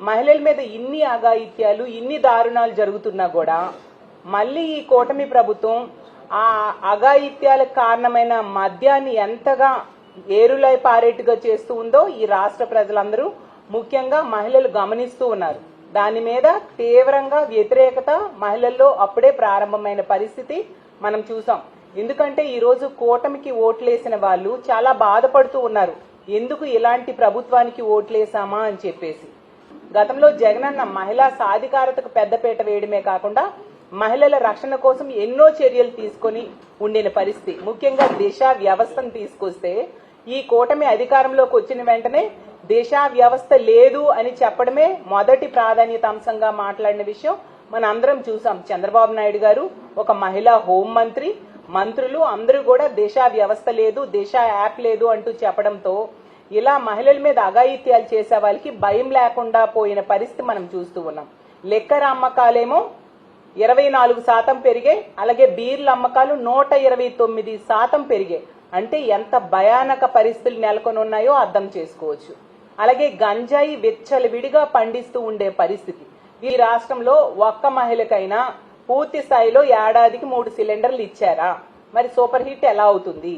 మహిళల మీద ఇన్ని అఘాయిత్యాలు ఇన్ని దారుణాలు జరుగుతున్నా కూడా మళ్ళీ ఈ కూటమి ప్రభుత్వం ఆ అఘాయిత్యాలకు కారణమైన మద్యాన్ని ఎంతగా ఏరులై పారేట్టుగా చేస్తూ ఉందో ఈ రాష్ట్ర ప్రజలందరూ ముఖ్యంగా మహిళలు గమనిస్తూ ఉన్నారు. దాని మీద తీవ్రంగా వ్యతిరేకత మహిళల్లో అప్పుడే ప్రారంభమైన పరిస్థితి మనం చూసాం. ఎందుకంటే ఈరోజు కూటమికి ఓట్లేసిన వాళ్ళు చాలా బాధపడుతూ ఉన్నారు. ఎందుకు ఇలాంటి ప్రభుత్వానికి ఓట్లేసామా అని చెప్పేసి. గతంలో జగనన్న మహిళా సాధికారతకు పెద్దపీట వేయడమే కాకుండా మహిళల రక్షణ కోసం ఎన్నో చర్యలు తీసుకొని ఉండిన పరిస్థితి. ముఖ్యంగా దిశ వ్యవస్థను తీసుకొస్తే ఈ కూటమి అధికారంలోకి వచ్చిన వెంటనే దిశ వ్యవస్థ లేదు అని చెప్పడమే మొదటి ప్రాధాన్యత అంశంగా మాట్లాడిన విషయం మన అందరం చూసాం. చంద్రబాబు నాయుడు గారు ఒక మహిళా హోం మంత్రి మంత్రులు అందరూ కూడా దిశ వ్యవస్థ లేదు దిశ యాప్ లేదు అంటూ చెప్పడంతో ఇలా మహిళల మీద అఘాయిత్యాలు చేసే వాళ్ళకి భయం లేకుండా పోయిన పరిస్థితి మనం చూస్తూ ఉన్నాం. లెక్కర అమ్మకాలేమో ఇరవై నాలుగు శాతం పెరిగాయి అలాగే బీర్ల అమ్మకాలు నూట ఇరవై తొమ్మిది శాతం పెరిగాయి అంటే ఎంత భయానక పరిస్థితులు నెలకొని ఉన్నాయో అర్థం చేసుకోవచ్చు. అలాగే గంజాయి విచ్చలవిడిగా పండిస్తూ ఉండే పరిస్థితి. ఈ రాష్ట్రంలో ఒక్క మహిళకైనా పూర్తి స్థాయిలో ఏడాదికి మూడు సిలిండర్లు ఇచ్చారా? మరి సూపర్ హిట్ ఎలా అవుతుంది?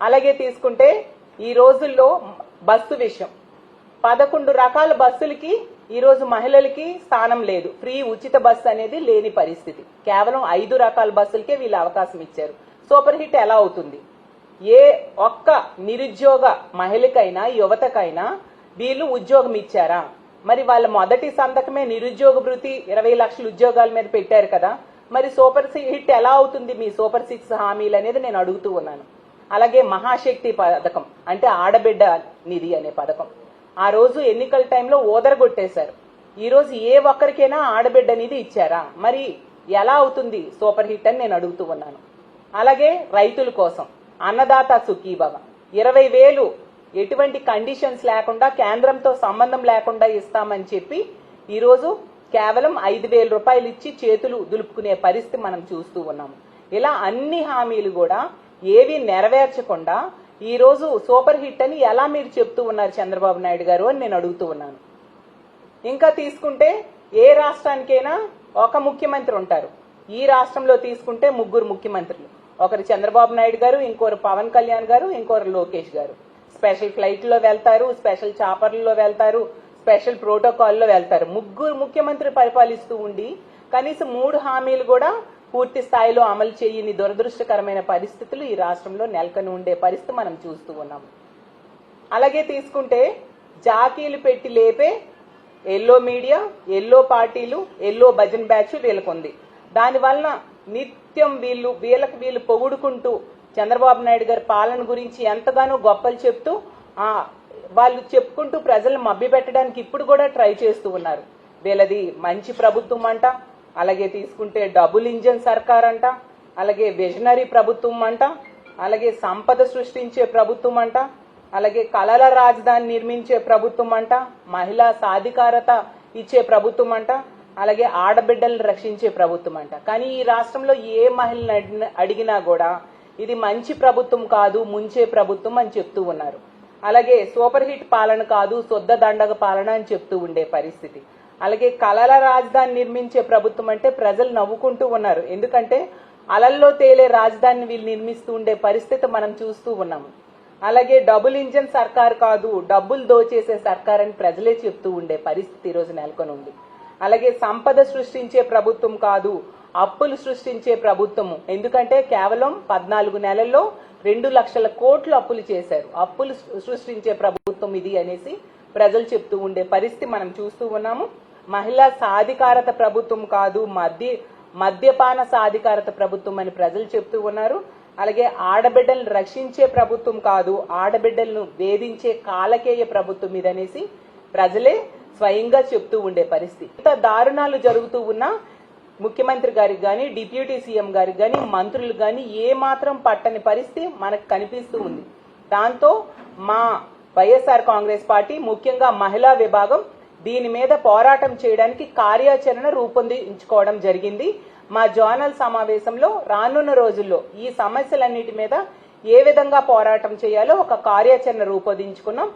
అలాగే తీసుకుంటే ఈ రోజుల్లో బస్సు విషయం. పదకొండు రకాల బస్సులకి ఈరోజు మహిళలకి స్థానం లేదు. ఫ్రీ ఉచిత బస్సు అనేది లేని పరిస్థితి. కేవలం ఐదు రకాల బస్సులకే వీళ్ళు అవకాశం ఇచ్చారు. సూపర్ హిట్ ఎలా అవుతుంది? ఏ ఒక్క నిరుద్యోగ మహిళకైనా యువతకైనా వీళ్ళు ఉద్యోగం ఇచ్చారా? మరి వాళ్ళ మొదటి సంతకమే నిరుద్యోగ భృతి ఇరవై లక్షల ఉద్యోగాల మీద పెట్టారు కదా. మరి సూపర్ హిట్ ఎలా అవుతుంది మీ సూపర్ సిక్స్ హామీలు అనేది నేను అడుగుతూ ఉన్నాను. అలాగే మహాశక్తి పథకం అంటే ఆడబిడ్డ నిధి అనే పథకం. ఆ రోజు ఎన్నికల టైంలో ఓదరగొట్టేశారు. ఈ రోజు ఏ ఒక్కరికైనా ఆడబిడ్డ నిధి ఇచ్చారా? మరి ఎలా అవుతుంది సూపర్ హిట్ అని నేను అడుగుతూ ఉన్నాను. అలాగే రైతుల కోసం అన్నదాత సుఖీభవ. ఇరవై వేలు ఎటువంటి కండిషన్స్ లేకుండా కేంద్రంతో సంబంధం లేకుండా ఇస్తామని చెప్పి ఈరోజు కేవలం ఐదు వేల రూపాయలు ఇచ్చి చేతులు దులుపుకునే పరిస్థితి మనం చూస్తూ ఉన్నాము. ఇలా అన్ని హామీలు కూడా ఏవి నెరవేర్చకుండా ఈరోజు సూపర్ హిట్ అని ఎలా మీరు చెప్తూ ఉన్నారు చంద్రబాబు నాయుడు గారు అని నేను అడుగుతూ ఉన్నాను. ఇంకా తీసుకుంటే ఏ రాష్ట్రానికైనా ఒక ముఖ్యమంత్రి ఉంటారు. ఈ రాష్ట్రంలో తీసుకుంటే ముగ్గురు ముఖ్యమంత్రులు. ఒకరు చంద్రబాబు నాయుడు గారు ఇంకోరు పవన్ కళ్యాణ్ గారు ఇంకోరు లోకేష్ గారు. స్పెషల్ ఫ్లైట్లో వెళ్తారు స్పెషల్ చాపర్లలో వెళ్తారు స్పెషల్ ప్రోటోకాల్లో వెళ్తారు. ముగ్గురు ముఖ్యమంత్రి పరిపాలిస్తూ ఉండి కనీసం మూడు హామీలు కూడా పూర్తి స్థాయిలో అమలు చేయని దురదృష్టకరమైన పరిస్థితులు ఈ రాష్ట్రంలో నెలకొని ఉండే పరిస్థితి మనం చూస్తూ ఉన్నాం. అలాగే తీసుకుంటే జాకీలు పెట్టి లేపే ఎల్లో మీడియా ఎల్లో పార్టీలు ఎల్లో భజన్ బ్యాచ్ వీళ్ళకుంది. దానివలన నిత్యం వీళ్ళు వీళ్ళకి వీళ్ళు పొగుడుకుంటూ చంద్రబాబు నాయుడు గారి పాలన గురించి ఎంతగానో గొప్పలు చెప్తూ ఆ వాళ్ళు చెప్పుకుంటూ ప్రజలను మభ్యపెట్టడానికి ఇప్పుడు కూడా ట్రై చేస్తూ ఉన్నారు. వీళ్ళది మంచి ప్రభుత్వం అంట అలాగే తీసుకుంటే డబుల్ ఇంజన్ సర్కార్ అంట అలాగే విజనరీ ప్రభుత్వం అంట అలాగే సంపద సృష్టించే ప్రభుత్వం అంట అలాగే కళల రాజధాని నిర్మించే ప్రభుత్వం అంట మహిళా సాధికారత ఇచ్చే ప్రభుత్వం అంట అలాగే ఆడబిడ్డలను రక్షించే ప్రభుత్వం అంట కానీ ఈ రాష్ట్రంలో ఏ మహిళను అడిగినా- అడిగినా కూడా ఇది మంచి ప్రభుత్వం కాదు ముంచే ప్రభుత్వం అని చెప్తూ ఉన్నారు. అలాగే సూపర్ హిట్ పాలన కాదు శుద్ధ దండగ పాలన అని చెప్తూ ఉండే పరిస్థితి. అలాగే కళల రాజధాని నిర్మించే ప్రభుత్వం అంటే ప్రజలు నవ్వుకుంటూ ఉన్నారు. ఎందుకంటే అలల్లో తేలే రాజధానిని వీళ్ళు నిర్మిస్తూ ఉండే పరిస్థితి మనం చూస్తూ ఉన్నాము అలాగే డబుల్ ఇంజన్ సర్కార్ కాదు డబ్బులు దోచేసే సర్కార్ అని ప్రజలే చెప్తూ ఉండే పరిస్థితి ఈరోజు నెలకొని ఉంది అలాగే సంపద సృష్టించే ప్రభుత్వం కాదు అప్పులు సృష్టించే ప్రభుత్వము. ఎందుకంటే కేవలం పద్నాలుగు నెలల్లో రెండు లక్షల కోట్లు అప్పులు చేశారు. అప్పులు సృష్టించే ప్రభుత్వం ఇది అనేసి ప్రజలు చెప్తూ ఉండే పరిస్థితి మనం చూస్తూ ఉన్నాము. మహిళా సాధికారత ప్రభుత్వం కాదు మద్య మద్యపాన సాధికారత ప్రభుత్వం అని ప్రజలు చెప్తూ ఉన్నారు. అలాగే ఆడబిడ్డలను రక్షించే ప్రభుత్వం కాదు ఆడబిడ్డలను వేధించే కాలకేయ ప్రభుత్వం ఇదనేసి ప్రజలే స్వయంగా చెప్తూ ఉండే పరిస్థితి. ఇంత దారుణాలు జరుగుతూ ఉన్నా ముఖ్యమంత్రి గారికి కానీ డిప్యూటీ సీఎం గారికి కానీ మంత్రులు కానీ ఏ మాత్రం పట్టని పరిస్థితి మనకు కనిపిస్తూ ఉంది. దాంతో మా వైఎస్ఆర్ కాంగ్రెస్ పార్టీ ముఖ్యంగా మహిళా విభాగం దీని మీద పోరాటం చేయడానికి కార్యాచరణ రూపొందించుకోవడం జరిగింది. మా జోనల్ సమావేశంలో రానున్న రోజుల్లో ఈ సమస్యలన్నిటి మీద ఏ విధంగా పోరాటం చేయాలో ఒక కార్యాచరణ రూపొందించుకున్నాం.